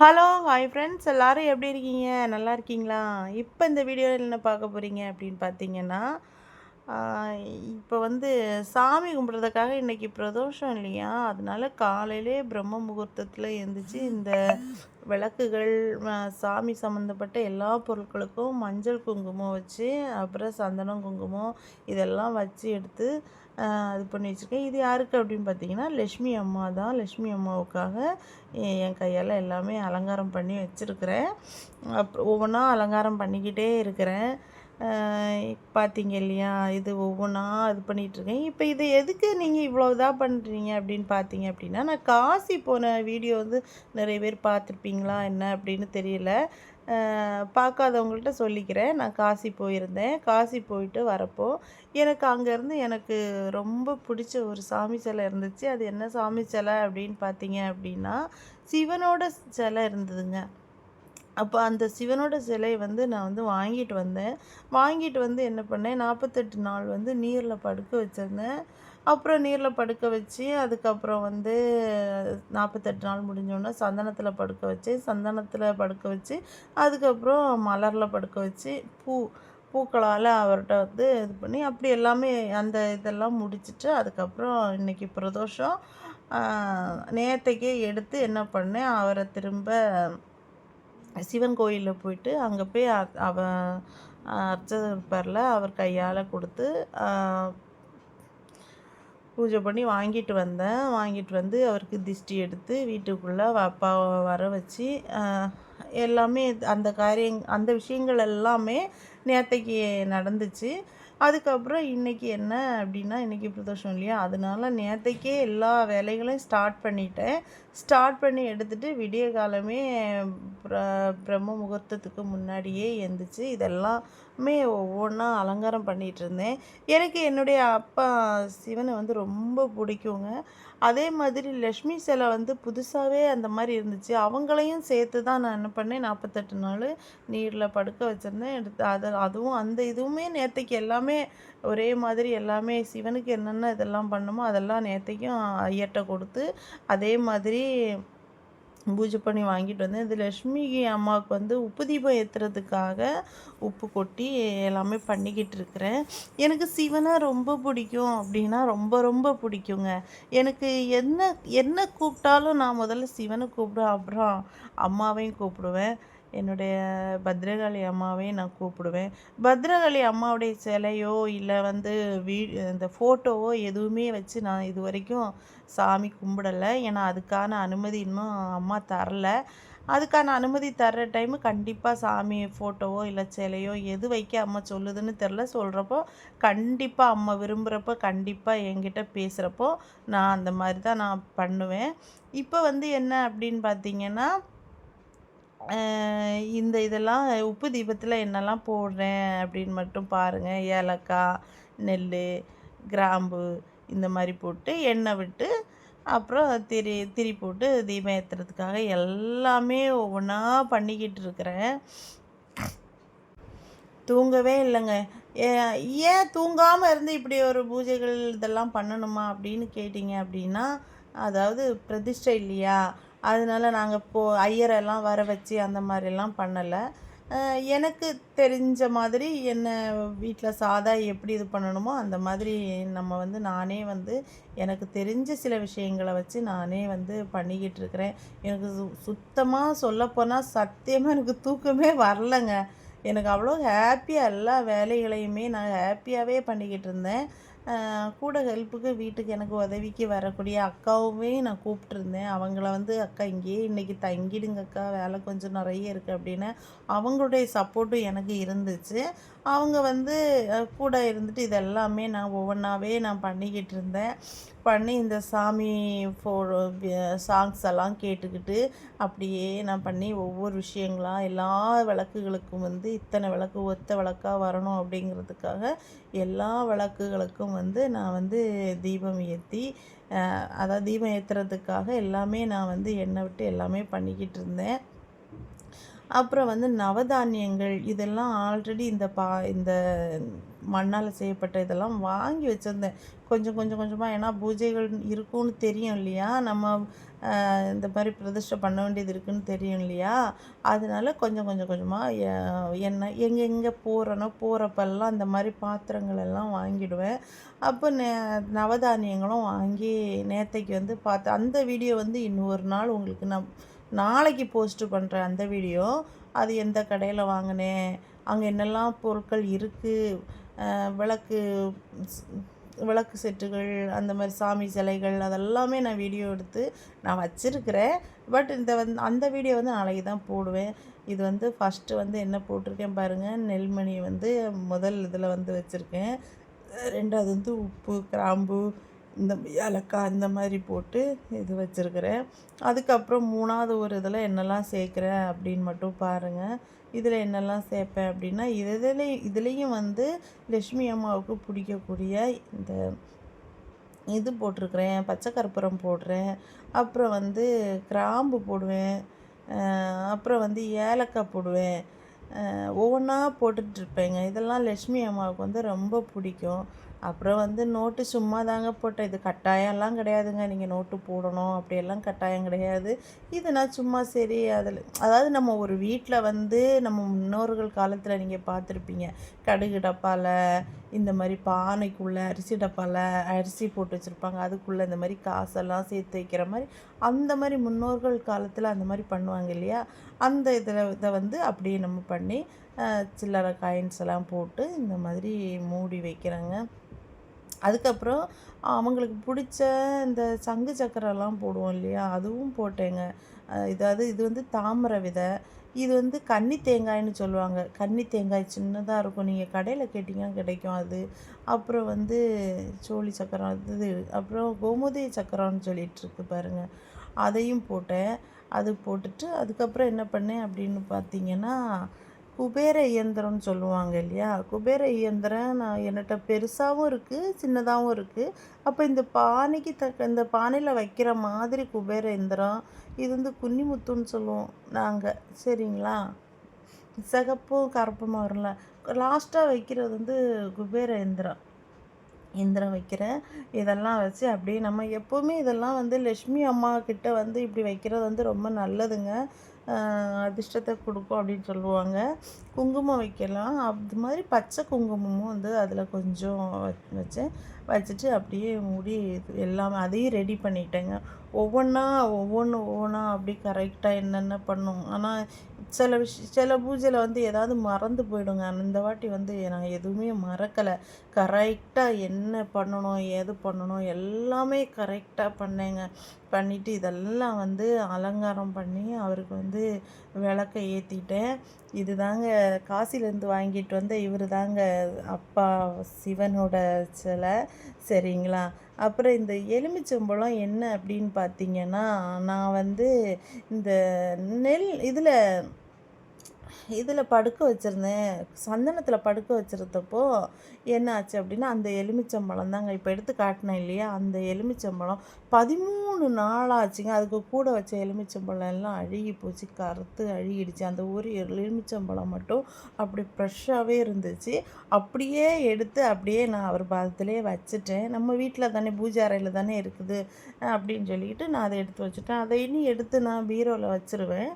Hello hi friends எல்லோரும் எப்படி இருக்கீங்க? நல்லா இருக்கீங்களா? இப்போ இந்த வீடியோவில் என்ன பார்க்க போகிறீங்க அப்படின்னு பார்த்தீங்கன்னா இப்போ வந்து சாமி கும்பிட்றதுக்காக இன்றைக்கி பிரதோஷம் இல்லையா? அதனால காலையிலே பிரம்ம முகூர்த்தத்தில் எழுந்திரிச்சு இந்த விளக்குகள் சாமி சம்மந்தப்பட்ட எல்லா பொருட்களுக்கும் மஞ்சள் குங்குமம் வச்சு அப்புறம் சந்தனம் குங்குமம் இதெல்லாம் வச்சு எடுத்து இது பண்ணி வச்சுருக்கேன். இது யாருக்கு அப்படின்னு பார்த்தீங்கன்னா லக்ஷ்மி அம்மா தான். லக்ஷ்மி அம்மாவுக்காக என் கையால் எல்லாமே அலங்காரம் பண்ணி வச்சுருக்கிறேன். அப்புறம் ஒவ்வொன்றா அலங்காரம் பண்ணிக்கிட்டே இருக்கிறேன். பார்த்தீங்க இல்லையா இது ஒவ்வொன்றா இது பண்ணிகிட்ருக்கேன் இப்போ இது எதுக்கு நீங்கள் இவ்வளோ இதாக பண்ணுறீங்க அப்படின்னு பார்த்தீங்க அப்படின்னா நான் காசி போன வீடியோ வந்து நிறைய பேர் பார்த்துருப்பீங்களா என்ன அப்படின்னு தெரியல. பார்க்காதவங்கள்ட்ட சொல்லிக்கிறேன். நான் காசி போயிருந்தேன். காசி போயிட்டு வரப்போ எனக்கு அங்கேருந்து எனக்கு ரொம்ப பிடிச்ச ஒரு சாமி சிலை இருந்துச்சு. அது என்ன சாமி சிலை அப்படின்னு பார்த்தீங்க அப்படின்னா சிவனோட சிலை இருந்ததுங்க. அப்போ அந்த சிவனோட சிலையை வந்து நான் வந்து வாங்கிட்டு வந்தேன். வாங்கிட்டு வந்து என்ன பண்ணேன்? நாற்பத்தெட்டு நாள் வந்து நீரில் படுக்க வச்சுருந்தேன். அப்புறம் நீரில் படுக்க வச்சு அதுக்கப்புறம் வந்து நாற்பத்தெட்டு நாள் முடிஞ்சோடனே சந்தனத்தில் படுக்க வச்சு சந்தனத்தில் படுக்க வச்சு அதுக்கப்புறம் மலரில் படுக்க வச்சு பூ பூக்களால் அவர்கிட்ட வந்து இது பண்ணி அப்படி எல்லாமே அந்த இதெல்லாம் முடிச்சுட்டு அதுக்கப்புறம் இன்னைக்கு பிரதோஷம். நேற்றுக்கே எடுத்து என்ன பண்ணேன்? அவரை திரும்ப சிவன் கோயிலில் போயிட்டு அங்கே போய் அவ அர்ச்சகர் இருப்பார்ல அவர் கையால் கொடுத்து பூஜை பண்ணி வாங்கிட்டு வந்தேன். வாங்கிட்டு வந்து அவருக்கு திஷ்டி எடுத்து வீட்டுக்குள்ளே அப்பாவை வர வச்சு எல்லாமே அந்த காரியம் அந்த விஷயங்கள் எல்லாமே நேற்றைக்கு நடந்துச்சு. அதுக்கப்புறம் இன்றைக்கி என்ன அப்படின்னா இன்றைக்கி பிரதோஷம் இல்லையா? அதனால நேற்றைக்கே எல்லா வேலைகளையும் ஸ்டார்ட் பண்ணிட்டேன். ஸ்டார்ட் பண்ணி எடுத்துகிட்டு விடிய காலமே பிர பிரம்ம முகூர்த்தத்துக்கு முன்னாடியே எழுந்திரிச்சு இதெல்லாமே ஒவ்வொன்றா அலங்காரம் பண்ணிகிட்டு இருந்தேன். எனக்கு என்னுடைய அப்பா சிவனை வந்து ரொம்ப பிடிக்குங்க. அதே மாதிரி லக்ஷ்மி சிலை வந்து புதுசாகவே அந்த மாதிரி இருந்துச்சு. அவங்களையும் சேர்த்து தான் நான் என்ன பண்ணேன் நாற்பத்தெட்டு நாள் நீரில் படுக்க வச்சுருந்தேன். எடுத்து அதை அதுவும் அந்த இதுவுமே நேற்றுக்கு எல்லாமே ஒரே மாதிரி எல்லாமே சிவனுக்கு என்னென்ன இதெல்லாம் பண்ணுமோ அதெல்லாம் நேற்றுக்கும் ஐயர்கிட்ட கொடுத்து அதே மாதிரி பூஜை பண்ணி வாங்கிட்டு வந்தேன். இது லக்ஷ்மி அம்மாவுக்கு வந்து உப்பு தீபம் ஏற்றுறதுக்காக உப்பு கொட்டி எல்லாமே பண்ணிக்கிட்டு இருக்கிறேன். எனக்கு சிவனை ரொம்ப பிடிக்கும் அப்படின்னா ரொம்ப ரொம்ப பிடிக்குங்க. எனக்கு என்ன என்ன கூப்பிட்டாலும் நான் முதல்ல சிவனை கூப்பிடுவேன் அப்புறம் அம்மாவையும் கூப்பிடுவேன். என்னுடைய பத்ரகாளி அம்மாவே நான் கூப்பிடுவேன். பத்ரகாளி அம்மாவுடைய சிலையோ இல்லை வந்து வீ இந்த ஃபோட்டோவோ எதுவுமே வச்சு நான் இது வரைக்கும் சாமி கும்பிடலை. ஏன்னா அதுக்கான அனுமதி இன்னும் அம்மா தரல. அதுக்கான அனுமதி தர்ற டைமு கண்டிப்பாக சாமி ஃபோட்டோவோ இல்லை சிலையோ எது வைக்க அம்மா சொல்லுதுன்னு தெரில சொல்கிறப்போ கண்டிப்பாக அம்மா விரும்புகிறப்போ கண்டிப்பாக என்கிட்ட பேசுகிறப்போ நான் அந்த மாதிரி தான் நான் பண்ணுவேன். இப்போ வந்து என்ன அப்படின்னு பார்த்தீங்கன்னா இந்த இதெல்லாம் உப்பு தீபத்தில் என்னெல்லாம் போடுறேன் அப்படின்னு மட்டும் பாருங்கள் ஏலக்காய் நெல் கிராம்பு இந்த மாதிரி போட்டு எண்ணெய் விட்டு அப்புறம் திரி திரி போட்டு தீபம் ஏற்றுறதுக்காக எல்லாமே ஒவ்வொன்றா பண்ணிக்கிட்டு இருக்கிறேன். தூங்கவே இல்லைங்க. ஏ- ஏன் தூங்காமல் இருந்து இப்படி ஒரு பூஜைகள் இதெல்லாம் பண்ணணுமா அப்படின்னு கேட்டிங்க அப்படின்னா அதாவது பிரதிஷ்டை இல்லையா? அதனால நாங்கள் போ ஐயரெல்லாம் வர வச்சு அந்த மாதிரிலாம் பண்ணலை. எனக்கு தெரிஞ்ச மாதிரி என்ன வீட்டில் சாதா எப்படி இது பண்ணணுமோ அந்த மாதிரி நம்ம வந்து நானே வந்து எனக்கு தெரிஞ்ச சில விஷயங்களை வச்சு நானே வந்து பண்ணிக்கிட்டு இருக்கிறேன். எனக்கு சு சுத்தமாக சொல்லப்போனால் சத்தியமாக எனக்கு தூக்கமே வரலைங்க. எனக்கு அவ்வளோ ஹாப்பியாக எல்லா வேலைகளையுமே நான் ஹாப்பியாகவே பண்ணிக்கிட்டு இருந்தேன். கூட ஹெல்ப்புக்கு வீட்டுக்கு எனக்கு உதவிக்கு வரக்கூடிய அக்காவுமே நான் கூப்பிட்டுருந்தேன். அவங்கள வந்து அக்கா இங்கேயே இன்றைக்கி தங்கிடுங்க அக்கா வேலை கொஞ்சம் நிறைய இருக்குது அப்படின்னு அவங்களுடைய சப்போர்ட்டும் எனக்கு இருந்துச்சு. அவங்க வந்து கூட இருந்துட்டு இதெல்லாமே நான் ஒவ்வொன்றாவே நான் பண்ணிக்கிட்டு இருந்தேன். பண்ணி இந்த சாமி ஃபோ சாங்ஸ் எல்லாம் கேட்டுக்கிட்டு அப்படியே நான் பண்ணி ஒவ்வொரு விஷயங்களாக எல்லா விளக்குகளுக்கும் வந்து இத்தனை விளக்கு ஒத்த விளக்காக வரணும் அப்படிங்கிறதுக்காக எல்லா விளக்குகளுக்கும் வந்து நான் வந்து தீபம் ஏற்றி அதாவது தீபம் ஏற்றுறதுக்காக எல்லாமே நான் வந்து எண்ணெய் விட்டு எல்லாமே பண்ணிக்கிட்டு இருந்தேன். அப்புறம் வந்து நவதானியங்கள் இதெல்லாம் ஆல்ரெடி இந்த பா இந்த மண்ணால் செய்யப்பட்ட இதெல்லாம் வாங்கி வச்சுருந்தேன். கொஞ்சம் கொஞ்சம் கொஞ்சமாக ஏன்னா பூஜைகள் இருக்கும்னு தெரியும் இல்லையா? நம்ம இந்த மாதிரி பிரதிஷ்டை பண்ண வேண்டியது இருக்குன்னு தெரியும் இல்லையா? அதனால கொஞ்சம் கொஞ்சம் கொஞ்சமாக என்ன எங்கெங்கே போகிறனோ போகிறப்பெல்லாம் இந்த மாதிரி பாத்திரங்கள் எல்லாம் வாங்கிடுவேன். அப்போ நே நவதானியங்களும் வாங்கி நேத்தைக்கு வந்து பார்த்து அந்த வீடியோ வந்து இன்னொரு நாள் உங்களுக்கு நான் நாளைக்கு போஸ்ட்டு பண்ணுற அந்த வீடியோ அது எந்த கடையில் வாங்கினேன் அங்கே என்னெல்லாம் பொருட்கள் இருக்குது விளக்கு விளக்கு செட்டுகள் அந்த மாதிரி சாமி சிலைகள் அதெல்லாமே நான் வீடியோ எடுத்து நான் வச்சுருக்கிறேன். பட் இந்த வந்து அந்த வீடியோ வந்து நாளைக்கு தான் போடுவேன். இது வந்து ஃபஸ்ட்டு வந்து என்ன போட்டிருக்கேன் பாருங்கள் நெல்மணி வந்து முதல் இதில் வந்து வச்சுருக்கேன். ரெண்டாவது வந்து உப்பு கிராம்பு இந்த ஏலக்காய் இந்த மாதிரி போட்டு இது வச்சுருக்கிறேன். அதுக்கப்புறம் மூணாவது ஒரு இதில் என்னெல்லாம் சேர்க்குறேன் அப்படின்னு மட்டும் பாருங்கள் இதில் என்னெல்லாம் சேர்ப்பேன் அப்படின்னா இதில் இதுலேயும் வந்து லக்ஷ்மி அம்மாவுக்கு பிடிக்கக்கூடிய இந்த இது போட்டிருக்கிறேன். பச்சை கற்பூரம் போடுறேன். அப்புறம் வந்து கிராம்பு போடுவேன். அப்புறம் வந்து ஏலக்காய் போடுவேன். ஒவ்வொன்றா போட்டுட்ருப்பேங்க இதெல்லாம் லக்ஷ்மி அம்மாவுக்கு வந்து ரொம்ப பிடிக்கும். அப்புறம் வந்து நோட்டு சும்மா தாங்க போட்டேன். இது கட்டாயம்லாம் கிடையாதுங்க. நீங்கள் நோட்டு போடணும். அப்படியெல்லாம் கட்டாயம் கிடையாது. இது நான் சும்மா சரி அதில் அதாவது நம்ம ஒரு வீட்டில் வந்து நம்ம முன்னோர்கள் காலத்தில் நீங்கள் பார்த்துருப்பீங்க. கடுகு டப்பாவில் இந்த மாதிரி பானைக்குள்ளே அரிசி டப்பாவில் அரிசி போட்டு வச்சுருப்பாங்க. அதுக்குள்ளே இந்த மாதிரி காசெல்லாம் சேர்த்து வைக்கிற மாதிரி அந்த மாதிரி முன்னோர்கள் காலத்தில் அந்த மாதிரி பண்ணுவாங்க இல்லையா? அந்த இதில் இதை வந்து அப்படியே நம்ம பண்ணி சில்லறை காயின்ஸ் எல்லாம் போட்டு இந்த மாதிரி மூடி வைக்கிறேங்க. அதுக்கப்புறம் அவங்களுக்கு பிடிச்ச இந்த சங்கு சக்கரெல்லாம் போடுவோம் இல்லையா? அதுவும் போட்டேங்க. இதாவது இது வந்து தாமரை விதை. இது வந்து கன்னி தேங்காய்னு சொல்லுவாங்க. கன்னி தேங்காய் சின்னதாக இருக்கும். நீங்கள் கடையில் கேட்டிங்கன்னா கிடைக்கும் அது. அப்புறம் வந்து சோழி சக்கரம் இது. அப்புறம் கோமுதி சக்கரம்னு சொல்லிட்டு இருக்கு அதையும் போட்டேன். அது போட்டுட்டு அதுக்கப்புறம் என்ன பண்ணேன் அப்படின்னு பார்த்தீங்கன்னா குபேர இயந்திரம்னு சொல்லுவாங்க இல்லையா? குபேர இயந்திரம் நான் என்கிட்ட பெருசாகவும் இருக்குது சின்னதாகவும் இருக்குது அப்போ இந்த பானைக்கு தக்க இந்த பானையில் வைக்கிற மாதிரி குபேர இயந்திரம் இது வந்து குன்னிமுத்துன்னு சொல்லுவோம் நாங்கள் சரிங்களா? சிகப்பும் கருப்புமா வரும்ல? லாஸ்ட்டாக வைக்கிறது வந்து குபேர இயந்திரம். இயந்திரம் வைக்கிறேன். இதெல்லாம் வச்சு அப்படியே நம்ம எப்போவுமே இதெல்லாம் வந்து லக்ஷ்மி அம்மா கிட்ட வந்து இப்படி வைக்கிறது வந்து ரொம்ப நல்லதுங்க. அதிர்ஷ்டத்தை கொடுக்கும் அப்படின்னு சொல்லுவாங்க. குங்குமம் வைக்கலாம். அது மாதிரி பச்சை குங்குமமும் வந்து அதில் கொஞ்சம் வச்சேன். வச்சுட்டு அப்படியே மூடி எல்லாமே அதையும் ரெடி பண்ணிட்டேங்க. ஒவ்வொன்றா ஒவ்வொன்று ஒவ்வொன்றா அப்படி கரெக்டாக என்னென்ன பண்ணும். ஆனால் சில விஷ சில பூஜையில் வந்து ஏதாவது மறந்து போயிடுங்க. அந்த இந்த வாட்டி வந்து நான் எதுவுமே மறக்கலை. கரெக்டாக என்ன பண்ணணும் ஏது பண்ணணும் எல்லாமே கரெக்டாக பண்ணேங்க. பண்ணிவிட்டு இதெல்லாம் வந்து அலங்காரம் பண்ணி அவருக்கு வந்து விளக்கை ஏற்றிட்டேன் இதுதாங்க காசிலேருந்து வாங்கிட்டு வந்த இவர் தாங்க அப்பா சிவனோட சிலை. சரிங்களா? அப்புறம் இந்த எலுமிச்சம்பழம் என்ன அப்படின்னு பார்த்தீங்கன்னா நான் வந்து இந்த நெல் இதில் இதில் படுக்க வச்சுருந்தேன். சந்தனத்தில் படுக்க வச்சுருந்தப்போ என்ன ஆச்சு அப்படின்னா அந்த எலுமிச்சம்பழம் தாங்க இப்போ எடுத்து காட்டினேன் இல்லையா? அந்த எலுமிச்சம்பழம் பதிமூணு நாளாச்சுங்க. அதுக்கு கூட வச்ச எலுமிச்சம்பழம் எல்லாம் அழுகி போச்சு கருத்து அழுகிடுச்சு. அந்த ஒரு எலுமிச்சம்பழம் மட்டும் அப்படி ஃப்ரெஷ்ஷாகவே இருந்துச்சு. அப்படியே எடுத்து அப்படியே நான் அவர் பாதத்திலே வச்சுட்டேன். நம்ம வீட்டில் தானே பூஜை அறையில் தானே இருக்குது அப்படின்னு சொல்லிக்கிட்டு நான் அதை எடுத்து வச்சுட்டேன். அதை இனி எடுத்து நான் பீரோவில் வச்சுருவேன்.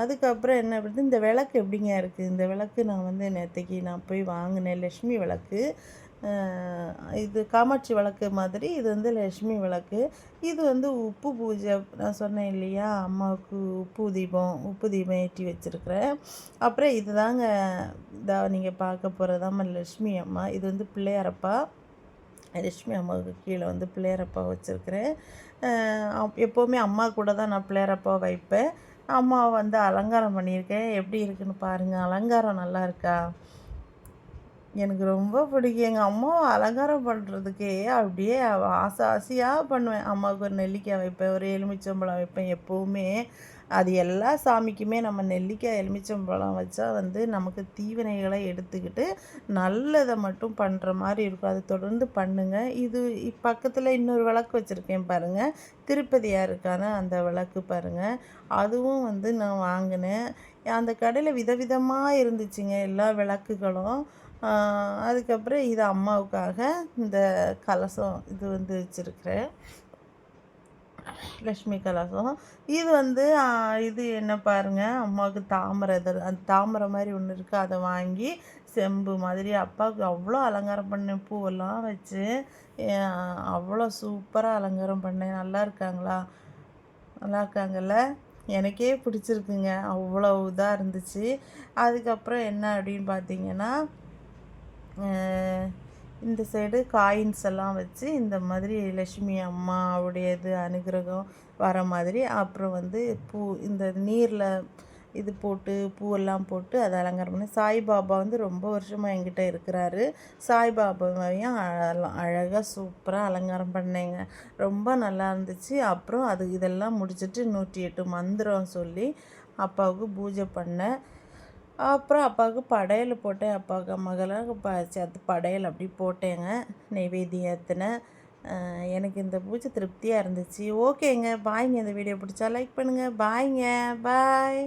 அதுக்கப்புறம் என்ன பண்ணுறது இந்த விளக்கு எப்படிங்க இருக்குது இந்த விளக்கு நான் வந்து நேற்றுக்கு நான் போய் வாங்கினேன். லக்ஷ்மி விளக்கு. இது காமாட்சி விளக்கு மாதிரி இது வந்து லக்ஷ்மி விளக்கு. இது வந்து உப்பு பூஜை நான் சொன்னேன் இல்லையா? அம்மாவுக்கு உப்பு தீபம் உப்பு தீபம் ஏற்றி வச்சுருக்கிறேன். அப்புறம் இது தாங்க இதா நீங்கள் பார்க்க போகிறதாம்மா லக்ஷ்மி அம்மா. இது வந்து பிள்ளையாரப்பா. லட்சுமி அம்மாவுக்கு கீழே வந்து பிள்ளையாரப்பா வச்சுருக்கிறேன். எப்போவுமே அம்மா கூட தான் நான் பிள்ளையாரப்பா வைப்பேன். அம்மாவை வந்து அலங்காரம் பண்ணியிருக்கேன். எப்படி இருக்குன்னு பாருங்கள் அலங்காரம் நல்லா இருக்கா? எனக்கு ரொம்ப பிடிக்கும். எங்கள் அம்மாவை அலங்காரம் பண்ணுறதுக்கே அப்படியே ஆசை ஆசையாக பண்ணுவேன். அம்மாவுக்கு ஒரு நெல்லிக்காய் வைப்பேன் ஒரு எலுமிச்சம்பழம் வைப்பேன் எப்போவுமே. அது எல்லா சாமிக்குமே நம்ம நெல்லிக்காய் எலுமிச்சம்பழம் வச்சா வந்து நமக்கு தீவினைகளை எடுத்துக்கிட்டு நல்லதை மட்டும் பண்ணுற மாதிரி இருக்கும். அது தொடர்ந்து பண்ணுங்கள் இது பக்கத்தில் இன்னொரு விளக்கு வச்சுருக்கேன் பாருங்கள் திருப்பதியாருக்கான அந்த விளக்கு பாருங்கள் அதுவும் வந்து நான் வாங்கினேன். அந்த கடையில் விதவிதமாக இருந்துச்சுங்க எல்லா விளக்குகளும். அதுக்கப்புறம் இது அம்மாவுக்காக இந்த கலசம் இது வந்து வச்சுருக்கிறேன். லக்ஷ்மி கலாசம். இது வந்து இது என்ன பாருங்கள் அம்மாவுக்கு தாமரை அந்த தாமரை மாதிரி ஒன்று இருக்குது அதை வாங்கி செம்பு மாதிரி அப்பாவுக்கு அவ்வளோ அலங்காரம் பண்ணேன். பூவெல்லாம் வச்சு அவ்வளோ சூப்பராக அலங்காரம் பண்ணேன். நல்லா இருக்காங்களா? நல்லா இருக்காங்கல்ல? எனக்கே பிடிச்சிருக்குங்க. அவ்வளோ இதாக இருந்துச்சு. அதுக்கப்புறம் என்ன அப்படின்னு பார்த்தீங்கன்னா இந்த சைடு காயின்ஸ் எல்லாம் வச்சு இந்த மாதிரி லட்சுமி அம்மாவுடைய இது அனுகிரகம் வர மாதிரி அப்புறம் வந்து பூ இந்த நீரில் இது போட்டு பூவெல்லாம் போட்டு அதை அலங்காரம் பண்ணி சாய்பாபா வந்து ரொம்ப வருஷமாக என்கிட்ட இருக்கிறாரு. சாய்பாபாவையும் அழகாக சூப்பராக அலங்காரம் பண்ணேங்க. ரொம்ப நல்லா இருந்துச்சு. அப்புறம் அது இதெல்லாம் முடிச்சுட்டு நூற்றி எட்டு மந்திரம் சொல்லி அப்பாவுக்கு பூஜை பண்ணேன். அப்புறம் அப்பாவுக்கு படையல் போட்டேன். அப்பாவுக்கு மகளாக ப படையல் அப்படி போட்டேங்க. நெய்வேத்தியம் எனக்கு இந்த பூஜை திருப்தியாக இருந்துச்சு. ஓகேங்க. பாய்ங்க. இந்த வீடியோ பிடிச்சா லைக் பண்ணுங்கள் பாய்ங்க. பாய்